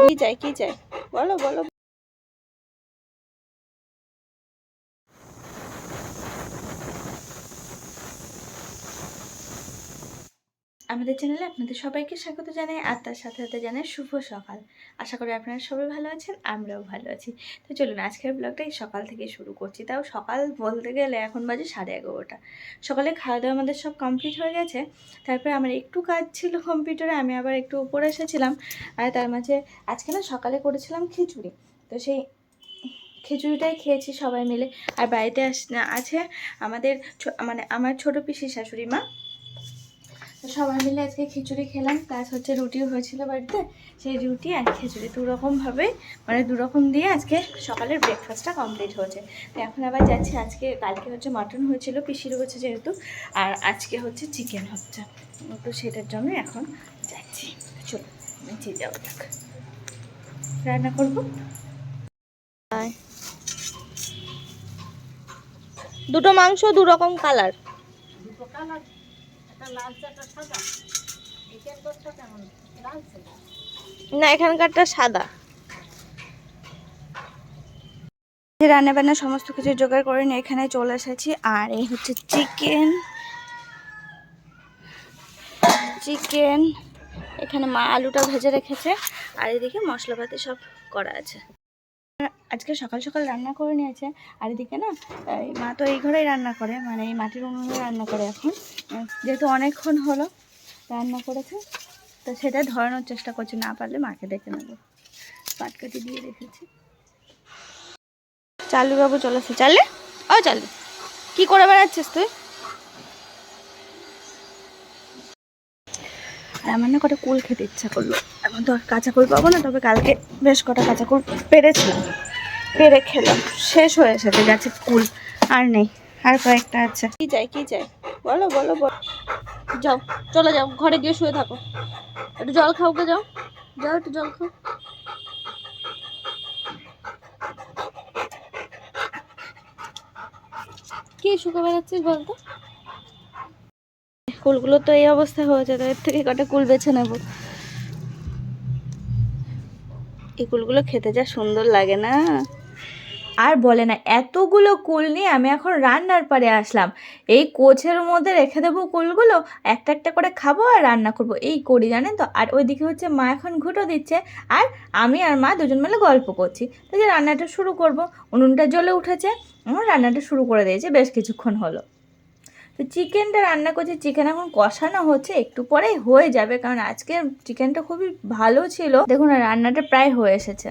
কি চাই কি চাই বলো বলো। আমাদের চ্যানেলে আপনাদের সবাইকে স্বাগত জানাই আর তার সাথে সাথে জানাই শুভ সকাল। আশা করি আপনারা সবাই ভালো আছেন, আমরাও ভালো আছি। তো চলুন, আজকের ব্লগটা এই সকাল থেকে শুরু করছি। তাও সকাল বলতে গেলে এখন বাজে সাড়ে এগারোটা। সকালে খাওয়া দাওয়া আমাদের সব কমপ্লিট হয়ে গেছে। তারপরে আমার একটু কাজ ছিল কম্পিউটারে আমি আবার একটু উপরে এসেছিলাম। আর তার মাঝে আজকে না সকালে করেছিলাম খিচুড়ি। তো সেই খিচুড়িটাই খেয়েছি সবাই মিলে। আর বাড়িতে আস- আছে আমাদের মানে আমার ছোটো পিসি শাশুড়ি মা। সবাই মিলে আজকে খিচুড়ি খেলাম প্লাস হচ্ছে রুটিও হয়েছিল বাড়িতে সেই রুটি আর খিচুড়ি দু রকমভাবে মানে দু রকম দিয়ে আজকে সকালের ব্রেকফাস্টটা কমপ্লিট হয়েছে। তো এখন আবার যাচ্ছি আজকে কালকে হচ্ছে মাটন হয়েছিল পিসির হচ্ছে যেহেতু আর আজকে হচ্ছে চিকেন হচ্ছে। তো সেটার জন্য এখন যাচ্ছি। চলো নিচে যাওয়া যাক। রান্না করব? দুটো মাংস দু রকম কালার না? এখানকারটা সাদা। রান্না বান্না সমস্ত কিছু জোগাড় করে নিয়ে এখানে চলে এসেছি। আর এই হচ্ছে চিকেন। চিকেন। এখানে মা আলুটা ভেজে রেখেছে। আর এদিকে মশলাপাতি সব করা আছে। আজকে সকাল সকাল রান্না করে নিয়েছে। আর এদিকে না মা তো এই ঘরেই রান্না করে মানে এই মাটির উনুনে রান্না করে এখন। যেহেতু অনেকক্ষণ হলো রান্না করেছে, তো সেটা ধরানোর চেষ্টা করছি, না পারলে মাকে ডেকে নেব। পাটকাটি দিয়ে রেখেছি। চালু বাবু চলেছে চালে ও চালু কি করে বেড়াচ্ছিস তুই? আর আমার না কটা কুল খেতে ইচ্ছা করল। এখন তো কাঁচা কুল পাবো না, তবে কালকে বেশ কটা কাঁচা কুল পেরেছিলাম। পেরে খেলাম। শেষ হয়ে এসেছে গাছের কুল আর নেই আর কয়েকটা আছে। কি চাই কি চাই? বলো বলো বলো। যাও চলে যাও ঘরে গিয়ে শুয়ে থাকো। একটু জল খাও কে যাও। যাও একটু জল খাও। কি শুকে বেড়াচ্ছিস বলতো? কুলগুলো তো এই অবস্থা হয়েছে তো এর থেকে কটা কুল বেছে নেব? এই কুলগুলো খেতে যা সুন্দর লাগে না। আর বলে না, এতগুলো কুল নিয়ে আমি এখন রান্নার পারে আসলাম। এই কোচের মধ্যে রেখে দেবো কুলগুলো, একটা একটা করে খাব আর রান্না করব। এই করি, জানেন তো? আর ওইদিকে হচ্ছে মা এখন ঘুটো দিচ্ছে আর আমি আর মা দুজন মিলে গল্প করছি। তো যে রান্নাটা শুরু করব, উনুনটা জ্বলে উঠেছে আমার রান্নাটা শুরু করে দিয়েছে, বেশ কিছুক্ষণ হলো। তো চিকেনটা রান্না করছি, চিকেন এখন কষানো হচ্ছে, একটু পরেই হয়ে যাবে, কারণ আজকে চিকেনটা খুবই ভালো ছিল। দেখুন, রান্নাটা প্রায় হয়ে এসেছে।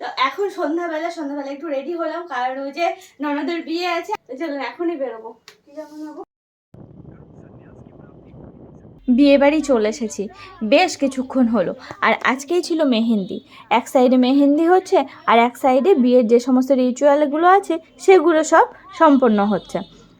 তো এখন সন্ধ্যাবেলা সন্ধ্যাবেলা একটু রেডি হলাম, কারণ ওই যে ননদের বিয়ে আছে, তো চলুন এখনই বেরোবো। কি জামা নেব? বিয়ে বাড়ি চলে এসেছি। বেশ কিছুক্ষণ হলো, আর আজকেই ছিল মেহেন্দি। এক সাইডে মেহেন্দি হচ্ছে, আর এক সাইডে বিয়ের যে সমস্ত রিচুয়ালগুলো আছে, সেগুলো সব সম্পন্ন হচ্ছে।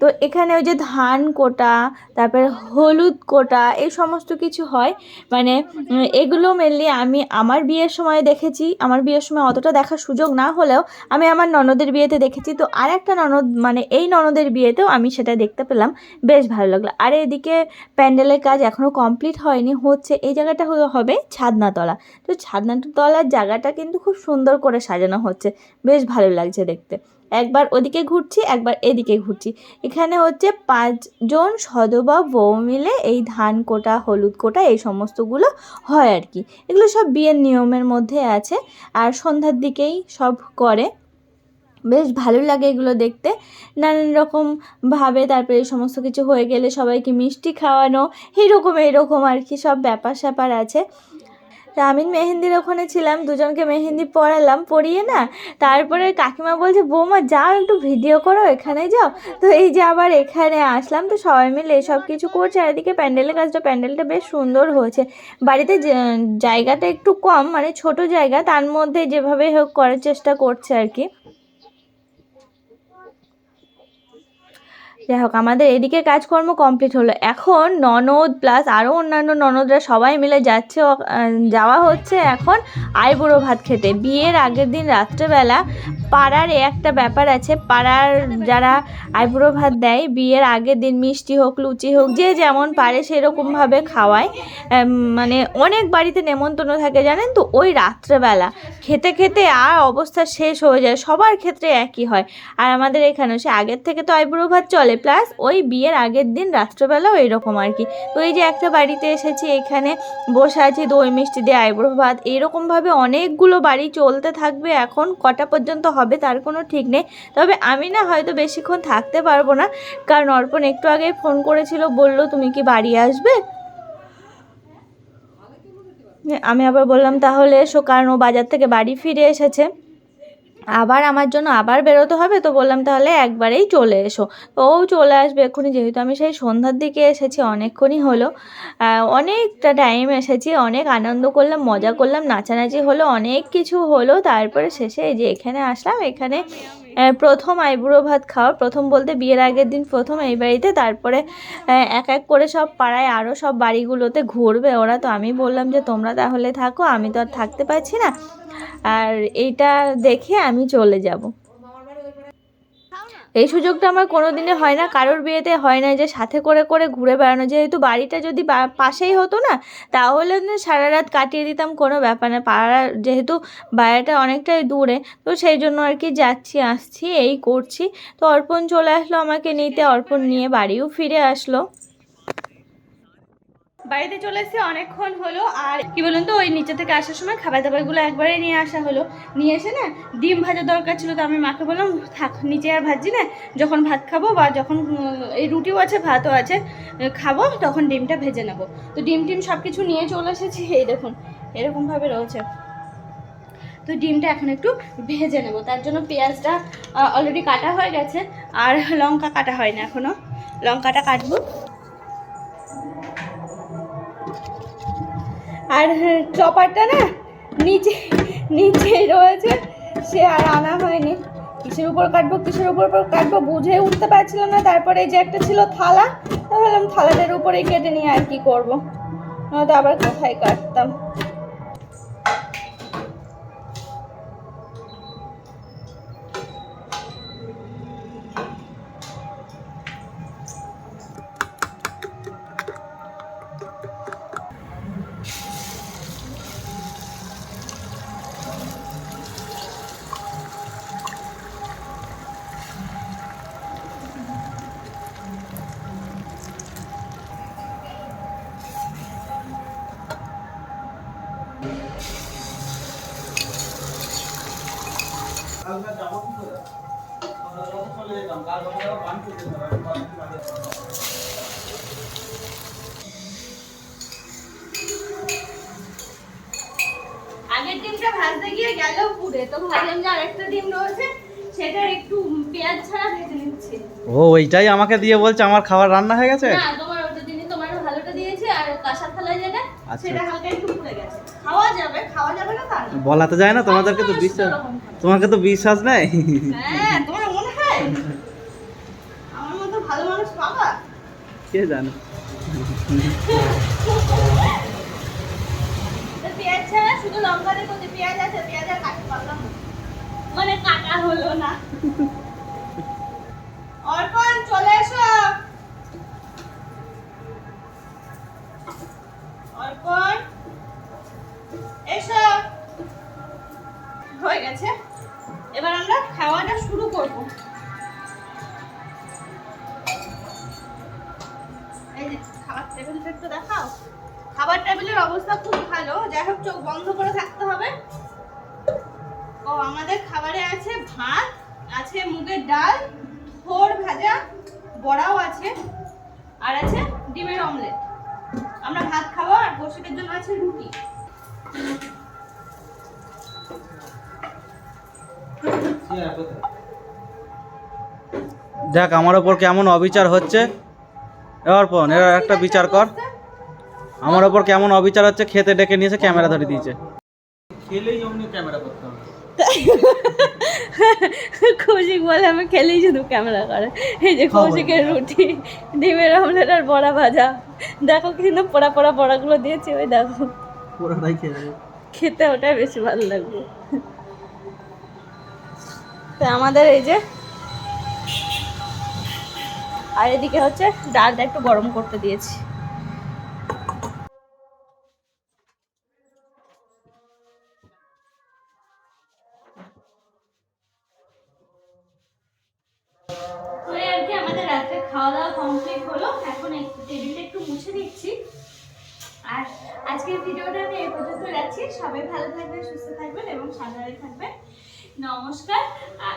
তো এখানে ওই যে ধান কোটা, তারপরে হলুদ কোটা, এই সমস্ত কিছু হয়। মানে এগুলো মেনলি আমি আমার বিয়ের সময় দেখেছি। আমার বিয়ের সময় অতটা দেখার সুযোগ না হলেও আমি আমার ননদের বিয়েতে দেখেছি। তো আর একটা ননদ মানে এই ননদের বিয়েতেও আমি সেটা দেখতে পেলাম। বেশ ভালো লাগল। আর এদিকে প্যান্ডেলের কাজ এখনও কমপ্লিট হয়নি। হচ্ছে এই জায়গাটা হবে ছাদনাতলা। তো ছাদনাতলার জায়গাটা কিন্তু খুব সুন্দর করে সাজানো হচ্ছে। বেশ ভালো লাগছে দেখতে। একবার ওদিকে ঘুরছি, একবার এদিকে ঘুরছি। এখানে হচ্ছে পাঁচজন সদবা বউ মিলে এই ধান কোটা, হলুদ কোটা, এই সমস্তগুলো হয় আর কি। এগুলো সব বিয়ের নিয়মের মধ্যে আছে আর সন্ধ্যার দিকেই সব করে। বেশ ভালো লাগে এগুলো দেখতে। নানান রকম ভাবে তারপরে সমস্ত কিছু হয়ে গেলে সবাইকে মিষ্টি খাওয়ানো এইরকম এইরকম আর কি সব ব্যাপার স্যাপার আছে। তা আমি মেহেন্দির ওখানে ছিলাম, দুজনকে মেহেন্দি পড়ালাম পড়িয়ে না, তারপরে কাকিমা বলছে, বৌমা, যাও একটু ভিডিও করো, এখানে যাও। তো এই যে আবার এখানে আসলাম, তো সবাই মিলে এসব কিছু করছে, আর এদিকে প্যান্ডেলের কাজটা, প্যান্ডেলটা বেশ সুন্দর হয়েছে। বাড়িতে জায়গাটা একটু কম মানে ছোট জায়গা, তার মধ্যে যেভাবে হোক করার চেষ্টা করছে আর কি। যাই হোক, আমাদের এদিকে কাজকর্ম কমপ্লিট হলো। এখন ননদ প্লাস আরও অন্যান্য ননদরা সবাই মিলে যাচ্ছে যাওয়া হচ্ছে এখন আইবুড়ো ভাত খেতে। বিয়ের আগের দিন রাত্রেবেলা পাড়ার একটা ব্যাপার আছে, পাড়ার যারা আইবুড়ো ভাত দেয়, বিয়ের আগের দিন মিষ্টি হোক, লুচি হোক, যে যেমন পারে সেরকমভাবে খাওয়ায়। মানে অনেক বাড়িতে নেমন্তন্ন থাকে, জানেন তো? ওই রাত্রেবেলা খেতে খেতে আর অবস্থা শেষ হয়ে যায়, সবার ক্ষেত্রে একই হয়। আর আমাদের এখানেও সে আগের থেকে তো আইবুড়ো ভাত চলে প্লাস ওই বিয়ের আগের দিন রাত্রেবেলাও এরকম আর কি। তো এই যে একটা বাড়িতে এসেছি, এখানে বসে আছি দই, মিষ্টি দিয়ে, আইবুড়ো ভাত, এরকমভাবে অনেকগুলো বাড়ি চলতে থাকবে এখন, কটা পর্যন্ত হবে তার কোনো ঠিক নেই। তবে আমি না হয়তো বেশিক্ষণ থাকতে পারব না, কারণ অর্পণ একটু আগে ফোন করেছিল, বলল, তুমি কি বাড়ি আসবে? আমি আবার বললাম, তাহলে এসো, কারণ ও বাজার থেকে বাড়ি ফিরে এসেছে। আবার আমার জন্য আবার বেরোতে হবে? তো বললাম, তাহলে একবারেই চলে এসো। তো ও চলে আসবে এক্ষুনি। যেহেতু আমি সেই সন্ধ্যার দিকে এসেছি, অনেকক্ষণই হলো। অনেকটা টাইম এসেছি, অনেক আনন্দ করলাম, মজা করলাম, নাচানাচি হলো, অনেক কিছু হলো। তারপরে শেষে এই যে এখানে আসলাম, এখানে প্রথম আইবুড়ো ভাত খাওয়া, প্রথম বলতে বিয়ের আগের দিন প্রথম এই বাড়িতে। তারপরে এক এক করে সব পাড়ায় আরও সব বাড়িগুলোতে ঘুরবে ওরা। তো আমি বললাম যে, তোমরা তাহলে থাকো, আমি তো আর থাকতে পারছি না। আর এইটা দেখে আমি চলে যাব। এই সুযোগটা আমার কোনো দিনে হয় না, কারোর বিয়েতে হয় না যে সাথে করে করে ঘুরে বেড়ানো। যেহেতু বাড়িটা যদি পাশেই হতো না, তাহলে সারা রাত কাটিয়ে দিতাম, কোনো ব্যাপার না। পাড়া যেহেতু বাড়িটা অনেকটাই দূরে, তো সেই জন্য আর কি যাচ্ছি, আসছি, এই করছি। তো অর্পণ চলে আসলো আমাকে নিতে, অর্পণ নিয়ে বাড়িও ফিরে আসলো। বাড়িতে চলে এসেছি, অনেকক্ষণ হলো। আর কি বলুন তো, ওই নিচে থেকে আসার সময় খাবার দাবারগুলো একবারে নিয়ে আসা হলো। নিয়ে এসে না, ডিম ভাজা দরকার ছিল, তো আমি মাকে বললাম, থাক, নিচে আর ভাজি না, যখন ভাত খাব বা যখন এই রুটিও আছে, ভাতও আছে, খাব, তখন ডিমটা ভেজে নেব। তো ডিম টিম সব কিছু নিয়ে চলে এসেছি, এই দেখুন, এরকমভাবে রয়েছে। তো ডিমটা এখন একটু ভেজে নেব, তার জন্য পেঁয়াজটা অলরেডি কাটা হয়ে গেছে, আর লঙ্কা কাটা হয় না এখনও লঙ্কাটা কাটবো। আর চপারটা না নিচে নিচে রয়েছে। সে আর আনা হয়নি। কিসের উপর কাটবো, কিসের উপর কাটবো বুঝে উঠতে পারছিলাম না। তারপরে যে একটা ছিল থালা ভাবলাম থালাটার উপরেই কেটে নিয়ে আর কি করব। নয়তো আবার কোথায় কাটতাম। আগের ডিমটা ভাজতে গিয়ে গেল পুড়ে তো ভাবলাম যে আরেকটা ডিম রয়েছে সেটা একটু পেঁয়াজ ছাড়া ভেজে নিচ্ছি। ও ওইটাই আমাকে দিয়ে বলছে আমার খাবার রান্না হয়ে গেছে? না তোমার ওটা দিনই তোমার ভালোটা দিয়েছি আর থালায় যেটা আচ্ছা। সেটা হালকা একটু পুড়ে গেছে। খাওয়া যাবে খাওয়া যাবে না তার বলা তো যায় না তোমাদেরকে তো বিশ্বাস তোমাকে তো বিশ্বাস নেই? হয় আমার মতো ভালো মানুষ পাবা কে জানে? মানে চলে এসো। অর্পণ এসো। হয়ে গেছে। এবার আমরা খাওয়াটা শুরু করব। খাবার টেবিলটা দেখাও। খাবার টেবিলের অবস্থা খুব ভালো। যাই হোক, চোখ বন্ধ করে থাকতে হবে। ও, আমাদের খাবারে আছে ভাত, আছে মুগের ডাল থোর ভাজা, বড়াও আছে, আর আছে ডিমের অমলেট আমরা ভাত খাব আর কৌশিকের জন্য আছে রুটি। দেখ, আমার ওপর কেমন অবিচার হচ্ছে। এবার পন এর একটা বিচার কর। আমার ওপর কেমন অবিচার হচ্ছে খেতে ডেকে নিয়েছে ক্যামেরা ধরে দিয়েছে। খেলেই অমনি ক্যামেরা করতে হবে। কৌশিক বলে আমি খেলেই শুধু ক্যামেরা করে। এই যে কৌশিকের রুটি ডিমের অমলেট আর বড়া ভাজা। দেখো কিন্তু পোড়া পোড়া বড়াগুলো দিয়েছি ওই দেখো। পুরোটাই খেয়ে। খেতে ওটাই বেশি ভালো লাগবে। তো আমাদের এই যে আর এদিকে হচ্ছে ডালটা একটু গরম করতে দিয়েছি। খাওয়া দাওয়া হলো। এখন একটু একটু মুছে দিচ্ছি। আর আজকের ভিডিওটা আমি এই পর্যন্ত সবাই ভালো থাকবেন, সুস্থ থাকবেন এবং সাবধানে থাকবেন। নমস্কার আর